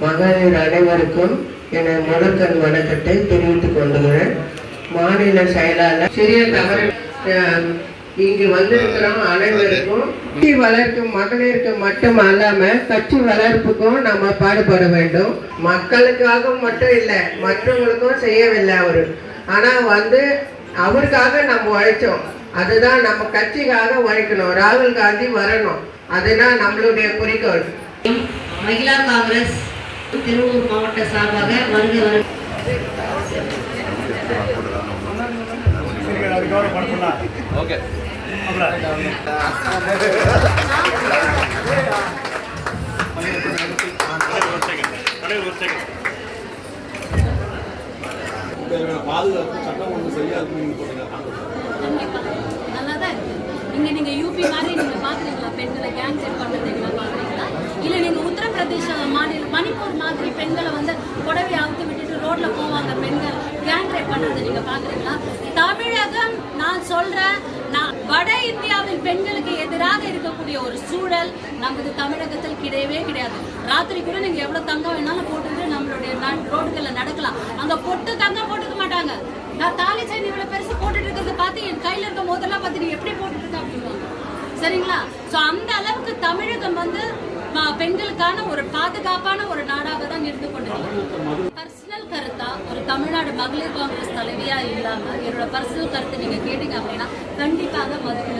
மகளிர் அனைவருக்கும் என முதற்கண் வணக்கத்தை தெரிவித்துக் கொள்கிறேன் மாநில செயலாளர் சிறிய தவறு இங்கு வந்திருக்கிறோம் அனைவருக்கும். கட்சி வளர்க்கும் மகளிருக்கு மட்டும் அல்லாம கட்சி வளர்ப்புக்கும் நம்ம பாடுபட வேண்டும். மக்களுக்காக மட்டும் இல்லை மற்றவங்களுக்கும் செய்யவில்லை அவரு. ஆனா வந்து அவருக்காக நம்ம உழைச்சோம். அதுதான் நம்ம கட்சிக்காக உழைக்கணும். ராகுல் காந்தி வரணும். அதுதான் நம்மளுடைய குறிக்கோள். மகிழா காங்கிரஸ் திருவள்ளூர் மாவட்ட சார்பாக வருக வருக பாதுகாப்பு சட்டம் ஒன்று சரியா இருக்கும் நீங்க நீங்க யூபி மாதிரி நீங்க பாக்குறீங்களா? பெண் கேங் செட் பண்றது நீங்க பாக்குறீங்களா இல்ல நீங்க உத்தரப்பிரதேச மாநில மணிப்பூர் மாதிரி பெண்களை வந்து புடவை அவுத்து விட்டுட்டு ரோட்ல போவாங்க பெண்கள். கேங் ரேப் பண்றது நீங்க பாக்குறீங்களா? தமிழகம் நான் சொல்றேன் நான் வட இந்தியாவின் பெண்களுக்கு எதிராக இருக்கக்கூடிய ஒரு சூழல் நமது தமிழகத்தில் கிடையவே கிடையாது. ராத்திரி கூட நீங்க எவ்வளவு தங்கம் வேணாலும் போட்டுட்டு நம்மளுடைய ரோடுகள்ல நடக்கலாம். அங்க பொட்டு தங்கம் போட்டுக்க மாட்டாங்க. நான் தாலி செயின் இவ்வளவு பெருசு போட்டுட்டு இருக்கிறத பார்த்து என் கையில இருக்க மோதெல்லாம் பார்த்து நீ எப்படி போட்டுட்டு இருக்க அப்படின்வாங்க சரிங்களா? சோ அந்த அளவுக்கு தமிழகம் வந்து பெண்களுக்கான ஒரு பாதுகாப்பான ஒரு நாடாக தான் இருந்து கொண்டிருக்கு பர்சனல் கருத்தா ஒரு தமிழ்நாடு மகளிர் காங்கிரஸ் தலைவியா இல்லாம என்னோட பர்சனல் கருத்தை நீங்க கேட்டீங்க அப்படின்னா கண்டிப்பாக மதுரை